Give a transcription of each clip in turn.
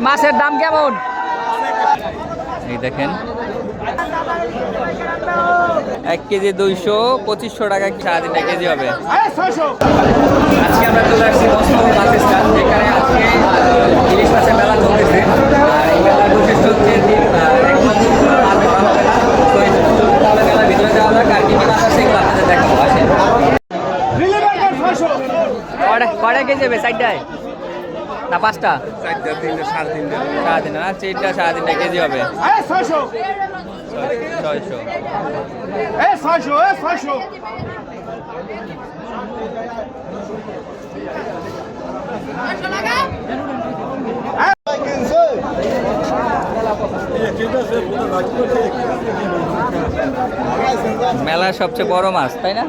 মাছের দাম কেমন? এই দেখেন। এক কেজি দুইশো পঁচিশশো টাকা সারাদিন এক কেজি হবে? আজকে আমরা চলে আসছি বাস স্ট্যান্ড যেখানে আজকে ইলিশ মাছের মেলা চলতেছে। আর এই মেলার বৈশিষ্ট্য হচ্ছে যে আহ, এক মাস মাছ ধরা হবে না। তো এই তাহলে মেলার ভিতরে যাওয়া যাক আর কি কি মাছ আছে এগুলো আপনাদের দেখাবো। আসেন। কয়টা কয়টা কেজি হবে? সাইডটায় না পাঁচটা? চারটা তিনটা সাড়ে তিনটা। সাড়ে তিনটা না? চারটা সাড়ে তিনটা কেজি হবে। ছয়শো। মেলার সবচেয়ে বড় মাছ তাই না?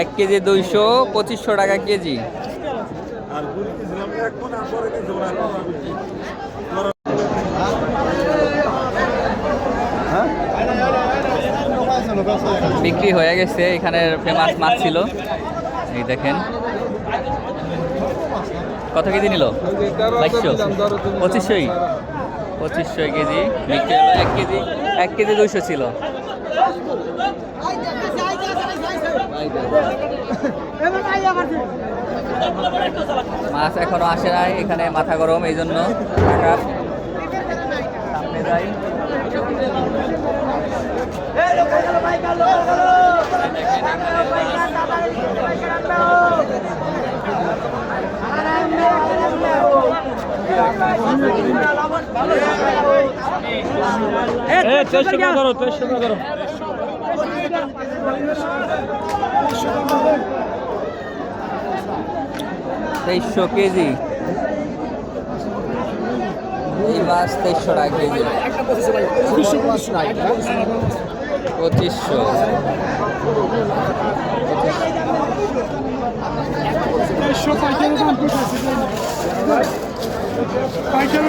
এক কেজি দুইশো পঁচিশশো টাকা কেজি। আর মন পরে বিক্রি হয়ে গেছে এখানে ফেমাস মাছ ছিল। এই দেখেন। কত কেজি নিল? বাইশশো। পঁচিশশোই। পঁচিশশো কেজি বিক্রি হলো এক কেজি। এক কেজি দুইশো ছিল। মাছ এখনও আসে নাই এখানে মাথা গরম এই জন্য টাকার সামনে যাই। তেইশশো কেজি। এই মাছ তেইশশো টাকা কেজি। পঁচিশশো। পাইকারি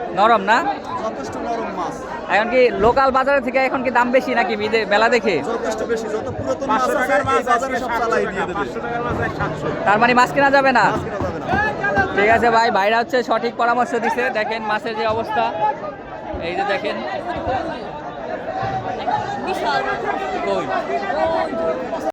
নরম না? যথেষ্ট নরম মাছ। এখন কি লোকাল বাজারে থেকে এখন কি দাম বেশি নাকি বিদে- মেলা দেখে? যথেষ্ট বেশি যত পুরাতন মাছ আছে এই বাজারে সব চালাই দিয়ে দেবে। তার মানে মাছ কেনা যাবে না? কেনা যাবে না। ঠিক আছে ভাই ভাইরা হচ্ছে সঠিক পরামর্শ দিছে। দেখেন মাছের যে অবস্থা। এই যে দেখেন। কই?